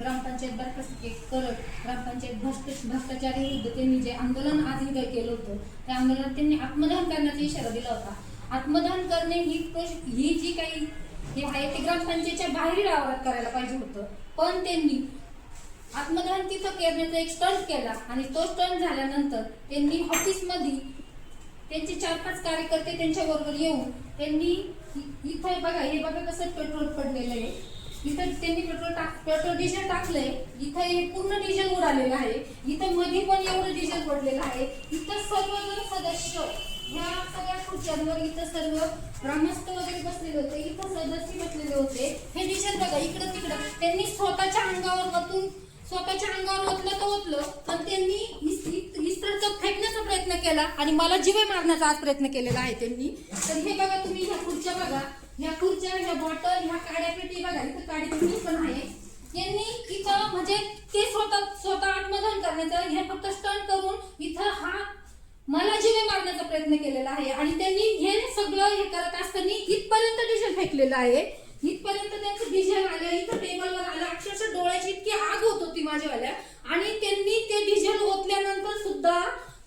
ग्रामपंचायत बरखास्त करत ग्रामपंचायत भ्रष्ट भ्रष्टाचारी विरुद्ध त्यांनी जे आंदोलन आज काही केलं होतं त्या आंदोलनात त्यांनी आत्मदहन करण्याचा इशारा दिला होता. आत्मदहन करणे ही ही जी काही हे आहे ते ग्रामपंचायतच्या बाहेरील आवारात करायला पाहिजे होतं. पण त्यांनी आत्मदहन तिथं करण्याचा एक स्टंट केला आणि तो स्टंट झाल्यानंतर त्यांनी ऑफिसमध्ये त्यांचे चार पाच कार्यकर्ते त्यांच्याबरोबर येऊन त्यांनी इथं बघा हे बघा कसं पेट्रोल पडलेलं आहे. इथं त्यांनी पेट्रोल टाक पेट्रोल डिझेल टाकलंय. इथं हे पूर्ण डिझेल उडालेलं आहे. इथं मध्ये पण एवढं डिझेल पडलेलं आहे. इथं सर्वजण सदस्य. ह्या सगळ्या खुर्च्यांवर इथं सर्व ग्रामस्थ वगैरे बसलेले होते. इथं सदस्य बसलेले होते. हे डिझेल बघा इकडं तिकडं. त्यांनी स्वतःच्या अंगावर वतून स्वतःच्या अंगावर ओतलं तर ओतलं पण त्यांनी इस- इस्त्रचं फेकण्याचा प्रयत्न केला आणि मला जीवे मारण्याचा आज प्रयत्न केलेला आहे त्यांनी. तर हे बघा तुम्ही ह्या खुर्च्या बघा. ह्या खुर्च्या ह्या बॉटल ह्या काड्या पेटी बघा इथं काडी पेटी पण आहे. यांनी इथं म्हणजे ते स्वतः स्वतः आत्मदान करण्याचा हे फक्त स्टंट करून इथं हा मला जीवे मारण्याचा प्रयत्न केलेला आहे. आणि त्यांनी हे सगळं हे करत असताना इथपर्यंत डिझेल फेकलेलं आहे. इथपर्यंत त्यांचं डिझेल आले इथं टेबलवर आलं अक्षरशः डोळ्याची इतकी आग होत होती माझ्यावाल्या आणि त्यांनी ते डिझेल ओतल्यानंतर सुद्धा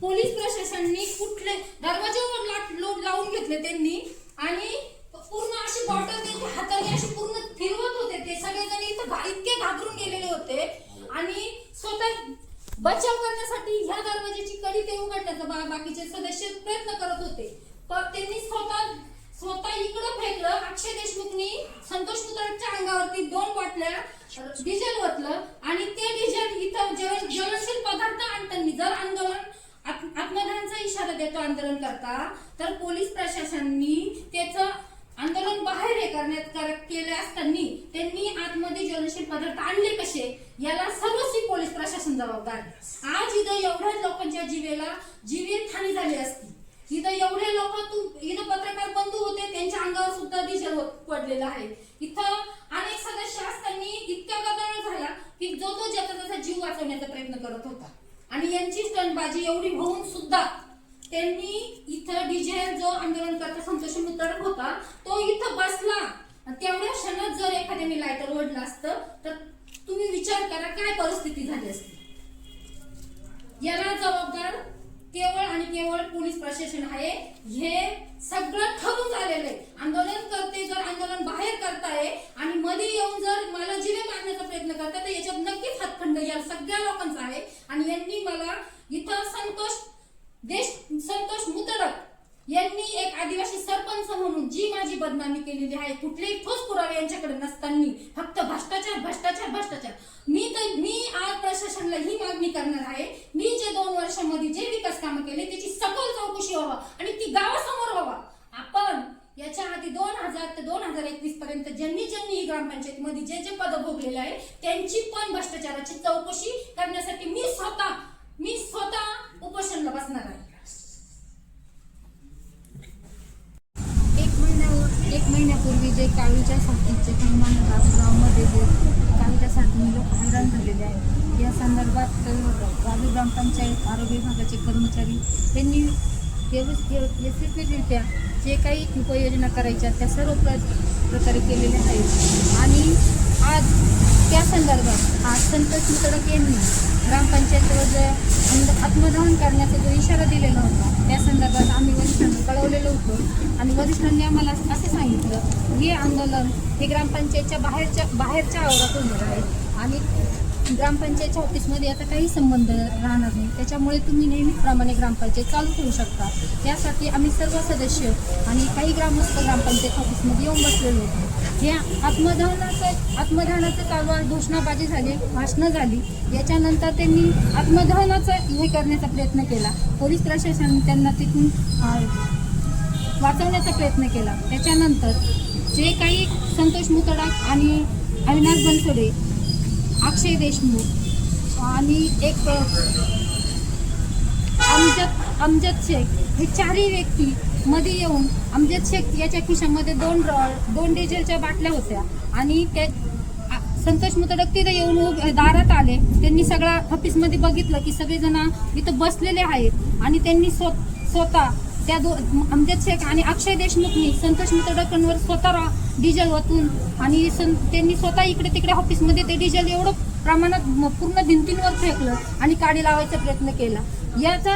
पोलीस प्रशासनाने कुठले दरवाजावर लाट लोट लावून घेतले त्यांनी आणि पूर्ण अशी बॉटल त्यांच्या हाताने अशी पूर्ण फिरवत होते ते सगळेजण इथं घा- इतके घाबरून गेलेले होते आणि स्वतः बचाव करण्यासाठी ह्या दरवाजाची कडी ते उघडण्याचा बा- बाकीचे सदस्य प्रयत्न करत होते. पण त्यांनी स्वतः स्वतः इकडं फेकलं. अक्षय देशमुखनी संतोष मुताच्या अंगावरती दोन बाटल्या डिझेल ओतलं आणि ते डिझेल इथं ज्वल- ज्वलनशील पदार्थ आणताना जर आंदोलन आत- आत्मदहनचा इशारा देतो आंदोलन करता तर पोलीस प्रशासनाने त्याचं आंदोलन बाहेर हे करण्यात केले असताना त्यांनी आतमध्ये ज्वलनशील पदार्थ आणले कसे? याला सर्वस्वी पोलीस प्रशासन जबाबदार आज इथं एवढ्याच लोकांच्या जीवेला जीवित हानी झाली असती. इथं एवढे लोक तू इथं पत्रकार बंधू होते त्यांच्या अंगावर सुद्धा डिझेल पडलेला आहे. इथं अनेक सदस्य असताना इतका गदारोळ झाला की जो तो ज्याचा त्याचा जीव वाचवण्याचा प्रयत्न करत होता. आणि यांची स्टंटबाजी एवढी होऊन सुद्धा त्यांनी इथं डिझेल जो आंदोलन करता संतोष मुतरक होता तो इथं बसला. तेवढ्या क्षणात जर एखाद्याने लायटर ओढला असतं प्रशासन आहे हे सगळं ठरून आलेलं आहे. आंदोलन करते जर आंदोलन बाहेर करताय आणि मध्ये येऊन जर मला जिवे मारण्याचा प्रयत्न करताय तर याच्यात नक्कीच हातखंड या सगळ्या लोकांचा आहे. आणि यांनी मला इथं संतोष देश संतोष मुतडक यांनी एक आदिवासी सरपंच म्हणून जी माझी बदनामी केलेली आहे कुठलेही ठोस पुरावे यांच्याकडे नसताना फक्त भ्रष्टाचार भ्रष्टाचार भ्रष्टाचार. मी तर मी आज प्रशासनाला ही मागणी करणार आहे मी जे दोन वर्षामध्ये जे विकास कामं केले त्याची सखोल चौकशी व्हावा आणि ती गावासमोर व्हावा आपण याच्या आधी दोन हजार ते दोन हजार एकवीस पर्यंत ज्यांनी ज्यांनी ही ग्रामपंचायतीमध्ये जे जे पद भोगलेले आहे त्यांची पण भ्रष्टाचाराची चौकशी करण्यासाठी मी स्वतः मी स्वतः उपोषणला बसणार आहे. एक महिन्यावर एक महिन्यापूर्वी जे काळीच्या साथीचे गावमध्ये गावामध्ये जे काळीच्या साथीने लोक हैराण झालेले आहेत या संदर्भात गावी ग्रामपंचायत आरोग्य विभागाचे कर्मचारी त्यांनी व्यवस्थित यशस्वीरित्या जे काही उपाययोजना करायच्या त्या सर्व प्र प्रकारे केलेल्या आहेत. आणि आज त्या संदर्भात आज संतोष मुतडक यांनी ग्रामपंचायतीवर जे आत्मदहन करण्याचा जो इशारा दिलेला होता त्या संदर्भात आम्ही वरिष्ठांना कळवलेलं होतं. आणि वरिष्ठांनी आम्हाला असे सांगितलं हे आंदोलन हे ग्रामपंचायतच्या बाहेरच्या बाहेरच्या आवारात होणार आहे. आणि ग्रामपंचायतच्या ऑफिसमध्ये याचा काही संबंध राहणार नाही. त्याच्यामुळे तुम्ही नेहमीप्रमाणे ग्रामपंचायत चालू ठेवू शकता. त्यासाठी आम्ही सर्व सदस्य आणि काही ग्रामस्थ ग्रामपंचायत ऑफिसमध्ये येऊन बसलेलो होतो. हे आत्मदहनाचं आत्मदहनाचं चालू घोषणाबाजी झाली भाषणं झाली. याच्यानंतर त्यांनी आत्मदहनाचं हे करण्याचा प्रयत्न केला. पोलीस प्रशासनाने त्यांना तिथून वाचवण्याचा प्रयत्न केला. त्याच्यानंतर जे काही संतोष मुतडा आणि अविनाश बनसोडे अक्षय देशमुख आणि एक अमजद अमजद शेख. हे चारही व्यक्ती मध्ये येऊन अमजद शेख याच्या खिशामध्ये दोन रॉ- दोन डिझेलच्या बाटल्या होत्या आणि त्या संतोष मुतडक तिथे येऊन दारात आले. त्यांनी सगळ्या ऑफिसमध्ये बघितलं की सगळेजण इथं बसलेले आहेत आणि त्यांनी स्व स्वतः त्या दो अमजद शेख आणि अक्षय देशमुखनी संतोष मित्रडकांवर स्वतः डिझेल ओतून आणि सं त्यांनी स्वतः इकडे तिकडे ऑफिसमध्ये ते डिझेल एवढं प्रमाणात म- पूर्ण भिंतींवर फेकलं आणि काडी लावायचा प्रयत्न केला. याचा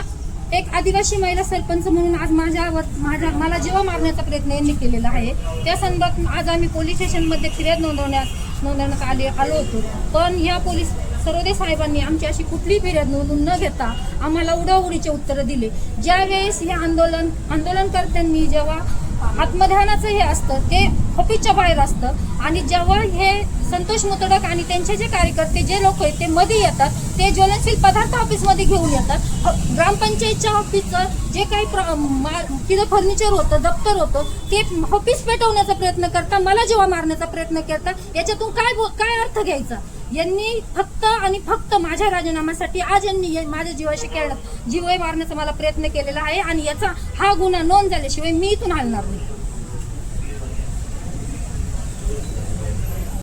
एक आदिवासी महिला सरपंच म्हणून आज माझ्यावर माझ्या मला जीवा मारण्याचा प्रयत्न यांनी केलेला आहे. त्या संदर्भात आज आम्ही पोलीस स्टेशनमध्ये फिर्याद नोंदवण्यात नोंदवण्यात आले आलो होतो. पण या पोलीस सरोदे साहेबांनी आमची अशी कुठली फिर्याद नोंदून न घेता आम्हाला उडाउडीचे उत्तरं दिले. ज्यावेळेस हे आंदोलन आंदोलनकर्त्यांनी जेव्हा आत्मध्यानाचं हे असतं ते ऑफिसच्या बाहेर असतं आणि जेव्हा हे संतोष मुतडक आणि त्यांचे जे कार्यकर्ते जे लोक आहेत ते मध्ये येतात ते ज्वलनशील पदार्थ ऑफिसमध्ये घेऊन येतात. ग्रामपंचायतच्या ऑफिसचं जे काही मा- तिथं फर्निचर होतं दप्तर होतं ते ऑफिस पेटवण्याचा प्रयत्न करता मला जेव्हा मारण्याचा प्रयत्न करता याच्यातून काय बो- काय अर्थ घ्यायचा? यांनी फक्त आणि फक्त माझ्या राजीनाम्यासाठी आज यांनी माझ्या जीवाशी खेळत जीवय मारण्याचा मला प्रयत्न केलेला आहे आणि याचा हा गुन्हा नोंद झाल्याशिवाय मी इथून हलणार नाही.